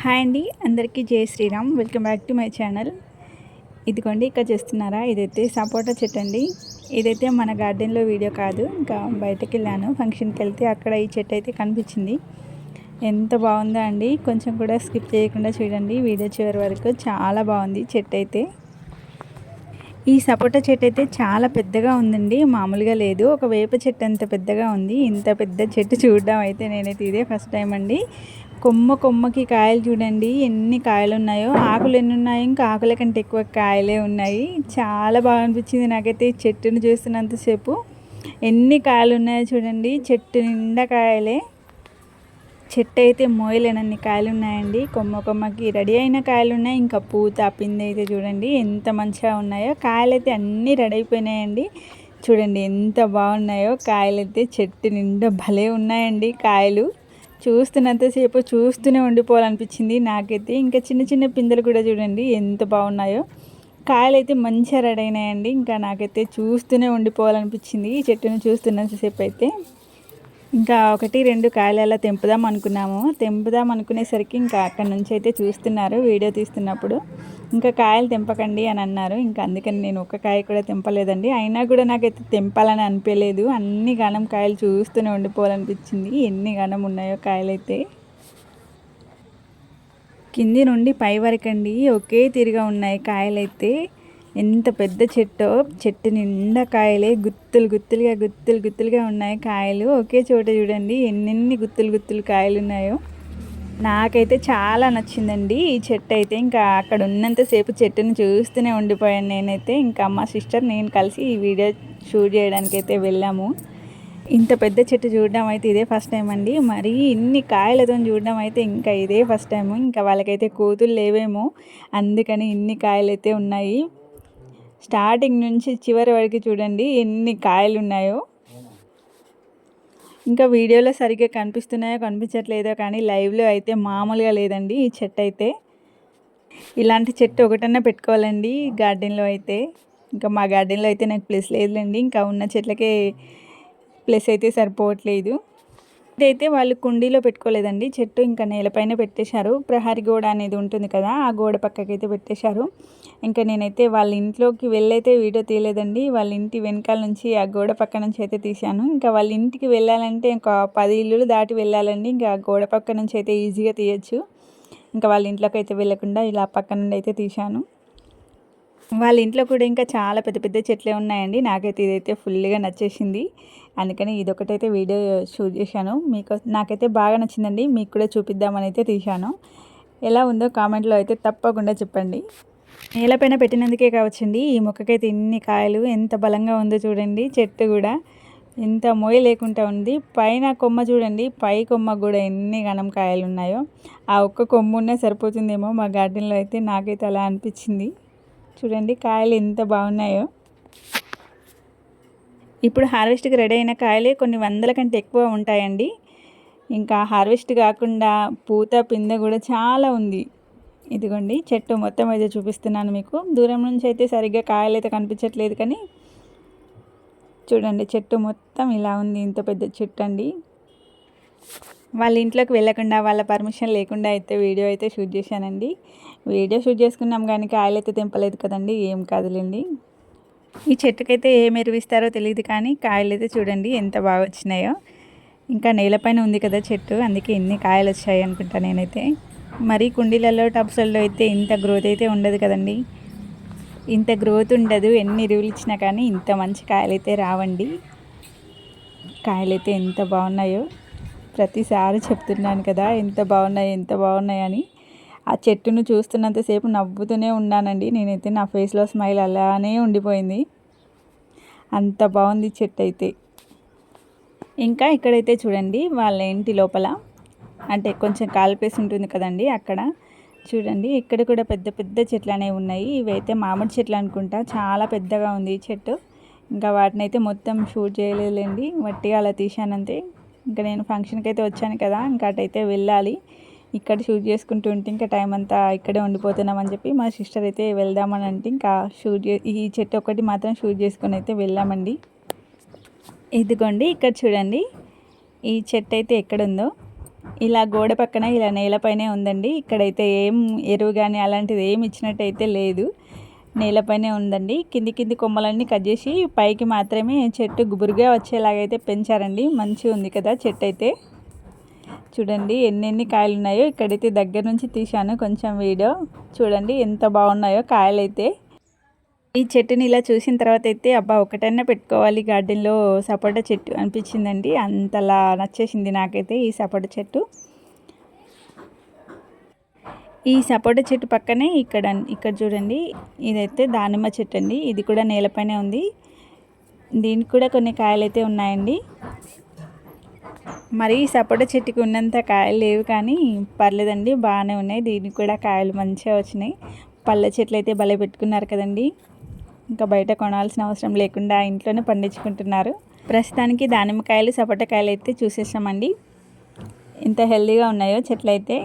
Hi అండి అందరికీ జై Shri Ram. Welcome back to my channel. ఇదిగోండి ఇక్కడ చేస్తున్నారా? ఇదైతే సపోటా చెట్టు అండి. ఇదైతే మన గార్డెన్లో వీడియో కాదు ఇంకా బయటకు వెళ్ళాను ఫంక్షన్కి వెళ్తే అక్కడ ఈ చెట్టు అయితే కనిపించింది. ఎంత బాగుందో అండి. కొంచెం కూడా స్కిప్ చేయకుండా చూడండి. వీడియో చివరి వరకు చాలా బాగుంది చెట్టు అయితే. ఈ సపోటా చెట్టు అయితే చాలా పెద్దగా ఉందండి. మామూలుగా లేదు. ఒక వేప చెట్టు అంత పెద్దగా ఉంది. ఇంత పెద్ద చెట్టు చూడడం అయితే నేనైతే ఇదే ఫస్ట్ టైం అండి. కొమ్మ కొమ్మకి కాయలు చూడండి ఎన్ని కాయలు ఉన్నాయో ఆకులు ఎన్ని ఉన్నాయో ఇంకా ఆకుల కంటే ఎక్కువ కాయలే ఉన్నాయి. చాలా బాగా అనిపించింది నాకైతే చెట్టును చూస్తున్నంతసేపు. ఎన్ని కాయలు ఉన్నాయో చూడండి చెట్టు నిండా కాయలే. చెట్టు అయితే మోయలేనన్ని కాయలు ఉన్నాయండి కొమ్మ కొమ్మకి రెడీ అయిన కాయలు ఉన్నాయి ఇంకా పూత పిండి అయితే చూడండి ఎంత మంచిగా ఉన్నాయో. కాయలు అయితే అన్నీ రెడీ అయిపోయినాయండి. చూడండి ఎంత బాగున్నాయో. కాయలు అయితే చెట్టు నిండా భలే ఉన్నాయండి కాయలు. చూస్తున్నంతసేపు చూస్తూనే ఉండిపోవాలనిపించింది నాకైతే. ఇంకా చిన్న చిన్న పిందెలు కూడా చూడండి ఎంత బాగున్నాయో. కాయలు అయితే మంచిగా రెడీ అయినాయండి. ఇంకా నాకైతే చూస్తూనే ఉండిపోవాలనిపించింది ఈ చెట్టును చూస్తున్నంతసేపు అయితే. ఇంకా ఒకటి రెండు కాయలు అలా తెంపుదాం అనుకున్నాము. తెంపుదాం అనుకునేసరికి ఇంకా అక్కడ నుంచి అయితే చూస్తున్నారు వీడియో తీస్తున్నప్పుడు. ఇంకా కాయలు తెంపకండి అని అన్నారు. ఇంకా అందుకని నేను ఒక కాయ కూడా తెంపలేదండి. అయినా కూడా నాకైతే తెంపాలని అనిపించలేదు. అన్ని గణం కాయలు చూస్తూనే ఉండిపోవాలనిపించింది. ఎన్ని గణం ఉన్నాయో కాయలైతే. కింది నుండి పై వరకండి. ఒకే తీరుగా ఉన్నాయి కాయలైతే. ఎంత పెద్ద చెట్టో చెట్టు నిండా కాయలే గుత్తులు గుత్తులుగా గుత్తులు గుత్తులుగా ఉన్నాయి కాయలు. ఒకే చోట చూడండి ఎన్నెన్ని గుత్తులు గుత్తులు కాయలు ఉన్నాయో నాకైతే చాలా నచ్చిందండి ఈ చెట్టు అయితే. ఇంకా అక్కడ ఉన్నంతసేపు చెట్టుని చూస్తూనే ఉండిపోయాను నేనైతే. ఇంకా మా సిస్టర్ నేను కలిసి ఈ వీడియో షూట్ చేయడానికి అయితే వెళ్ళాము. ఇంత పెద్ద చెట్టు చూడడం అయితే ఇదే ఫస్ట్ టైం అండి. మరి ఇన్ని కాయలతో చూడడం అయితే ఇంకా ఇదే ఫస్ట్ టైము. ఇంకా వాళ్ళకైతే కూతురు లేవేమో. అందుకని ఇన్ని కాయలు అయితే ఉన్నాయి. స్టార్టింగ్ నుంచి చివరి వరకు చూడండి ఎన్ని కాయలు ఉన్నాయో ఇంకా వీడియోలో సరిగ్గా కనిపిస్తున్నాయో కనిపించట్లేదో కానీ లైవ్లో అయితే మామూలుగా లేదండి ఈ చెట్టు అయితే. ఇలాంటి చెట్టు ఒకటన్నా పెట్టుకోవాలండి గార్డెన్లో అయితే. ఇంకా మా గార్డెన్లో అయితే నాకు ప్లేస్ లేదులేండి. ఇంకా ఉన్న చెట్లకే ప్లేస్ అయితే సరిపోవట్లేదు. ఇదైతే వాళ్ళు కుండీలో పెట్టుకోలేదండి. చెట్టు ఇంకా నేలపైన పెట్టేశారు. ప్రహారీ గోడ అనేది ఉంటుంది కదా ఆ గోడ పక్కకైతే పెట్టేశారు. ఇంకా నేనైతే వాళ్ళ ఇంట్లోకి వెళ్ళైతే వీడియో తీయలేదండి. వాళ్ళ ఇంటి వెనకాల నుంచి ఆ గోడ పక్క నుంచి అయితే తీశాను. ఇంకా వాళ్ళ ఇంటికి వెళ్ళాలంటే ఇంకా పది ఇల్లులు దాటి వెళ్ళాలండి. ఇంకా గోడ పక్క నుంచి అయితే ఈజీగా తీయచ్చు. ఇంకా వాళ్ళ ఇంట్లోకి అయితే వెళ్ళకుండా ఇలా పక్క నుండి అయితే తీశాను. వాళ్ళ ఇంట్లో కూడా ఇంకా చాలా పెద్ద పెద్ద చెట్లే ఉన్నాయండి. నాకైతే ఇదైతే ఫుల్గా నచ్చేసింది. అందుకని ఇదొకటైతే వీడియో షూట్ చేశాను. మీకు నాకైతే బాగా నచ్చిందండి. మీకు కూడా చూపిద్దామని అయితే తీశాను. ఎలా ఉందో కామెంట్లో అయితే తప్పకుండా చెప్పండి. నేలపైన పెట్టినందుకే కావచ్చండి. ఈ మొక్కకైతే ఇన్ని కాయలు ఎంత బలంగా ఉందో చూడండి. చెట్టు కూడా ఎంత మొయ్య లేకుండా ఉంది. పైన కొమ్మ చూడండి. పై కొమ్మ కూడా ఎన్ని గణం కాయలు ఉన్నాయో. ఆ ఒక్క కొమ్మ ఉన్నా సరిపోతుందేమో మా గార్డెన్లో అయితే నాకైతే అలా అనిపించింది. చూడండి కాయలు ఎంత బాగున్నాయో. ఇప్పుడు హార్వెస్ట్కి రెడీ అయిన కాయలే కొన్ని వందల కంటే ఎక్కువ ఉంటాయండి. ఇంకా హార్వెస్ట్ కాకుండా పూత పిందె కూడా చాలా ఉంది. ఇదిగోండి చెట్టు మొత్తం అయితే చూపిస్తున్నాను మీకు. దూరం నుంచి అయితే సరిగ్గా కాయలు అయితే కనిపించట్లేదు కానీ చూడండి చెట్టు మొత్తం ఇలా ఉంది. ఇంత పెద్ద చెట్టు అండి వాళ్ళ ఇంట్లోకి వెళ్ళకుండా వాళ్ళ పర్మిషన్ లేకుండా అయితే వీడియో అయితే షూట్ చేశానండి. వీడియో షూట్ చేసుకున్నాం కానీ కాయలు అయితే తెంపలేదు కదండి ఏం కాదులేండి. ఈ చెట్టుకైతే ఏం ఎరువిస్తారో తెలియదు కానీ కాయలు అయితే చూడండి ఎంత బాగా వచ్చినాయో. ఇంకా నేలపైన ఉంది కదా చెట్టు అందుకే ఎన్ని కాయలు వచ్చాయి అనుకుంటా నేనైతే. మరి కుండీలలో టబ్స్లలో అయితే ఇంత గ్రోత్ అయితే ఉండదు కదండి. ఇంత గ్రోత్ ఉండదు ఎన్ని ఎరువులు ఇచ్చినా కానీ ఇంత మంచి కాయలు అయితే రావండి. కాయలు అయితే ఎంత బాగున్నాయో. ప్రతిసారి చెప్తున్నాను కదా ఎంత బాగున్నాయి ఎంత బాగున్నాయని ఆ చెట్టును చూస్తున్నంతసేపు నవ్వుతూనే ఉన్నానండి. నేనైతే నా ఫేస్లో స్మైల్ అలానే ఉండిపోయింది. అంత బాగుంది చెట్టు అయితే ఇంకా ఇక్కడైతే చూడండి వాళ్ళ ఇంటి లోపల అంటే కొంచెం కాల్పేసి ఉంటుంది కదండి అక్కడ. చూడండి ఇక్కడ కూడా పెద్ద పెద్ద చెట్లు అనేవి ఉన్నాయి. ఇవైతే మామిడి చెట్లు అనుకుంటా. చాలా పెద్దగా ఉంది ఈ చెట్టు. ఇంకా వాటిని అయితే మొత్తం షూట్ చేయలేదులేండి. వట్టిగా అలా తీశానంతే. ఇంకా నేను ఫంక్షన్కి అయితే వచ్చాను కదా ఇంకా అటైతే వెళ్ళాలి. ఇక్కడ షూట్ చేసుకుంటూ ఉంటే ఇంకా టైం అంతా ఇక్కడే ఉండిపోతున్నామని చెప్పి మా సిస్టర్ అయితే వెళ్దామని అంటే ఇంకా షూట్ ఈ చెట్టు ఒకటి మాత్రం షూట్ చేసుకొని అయితే వెళ్ళామండి. ఇదిగోండి ఇక్కడ చూడండి. ఈ చెట్టు అయితే ఎక్కడుందో. ఇలా గోడ పక్కన ఇలా నేలపైనే ఉందండి. ఇక్కడైతే ఏం ఎరువు కానీ అలాంటిది ఏం ఇచ్చినట్టయితే లేదు. నేలపైనే ఉందండి. కింది కింది కొమ్మలన్నీ కట్ చేసి పైకి మాత్రమే చెట్టు గుబురుగా వచ్చేలాగైతే పెంచారండి. మంచిగా ఉంది కదా చెట్టు అయితే చూడండి ఎన్నెన్ని కాయలు ఉన్నాయో ఇక్కడైతే దగ్గర నుంచి తీశాను కొంచెం వీడియో. చూడండి ఎంత బాగున్నాయో కాయలు అయితే ఈ చెట్టుని ఇలా చూసిన తర్వాత అయితే అబ్బా ఒకటైనా పెట్టుకోవాలి. గార్డెన్లో సపోటా చెట్టు అనిపించిందండి. అంతలా నచ్చేసింది నాకైతే ఈ సపోటా చెట్టు. ఈ సపోటా చెట్టు పక్కనే ఇక్కడ ఇక్కడ చూడండి. ఇదైతే దానిమ్మ చెట్టు అండి. ఇది కూడా నేలపైనే ఉంది. దీనికి కూడా కొన్ని కాయలు అయితే ఉన్నాయండి. మరి సపోటా చెట్టుకి ఉన్నంత కాయలు లేవు కానీ పర్లేదండి. బాగానే ఉన్నాయి. దీనికి కూడా కాయలు మంచిగా వచ్చినాయి. పళ్ళ చెట్లు అయితే భలే పెట్టుకున్నారు కదండి. ఇంకా బయట కొనాల్సిన అవసరం లేకుండా ఇంట్లోనే పండించుకుంటున్నారు. ప్రస్తుతానికి దానిమ్మకాయలు సపోటకాయలు అయితే చూసేసామండి. ఎంత హెల్దీగా ఉన్నాయో చెట్లు అయితే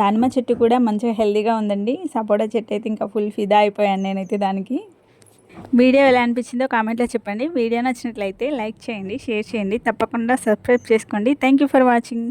దానిమ్మ చెట్టు కూడా మంచిగా హెల్దీగా ఉందండి. సపోటా చెట్టు అయితే ఇంకా ఫుల్ ఫిదా అయిపోయాను నేనైతే దానికి. వీడియో ఎలా అనిపించిందో కామెంట్లో చెప్పండి. వీడియో నచ్చినట్లయితే లైక్ చేయండి షేర్ చేయండి. తప్పకుండా సబ్స్క్రైబ్ చేసుకోండి. Thank you for watching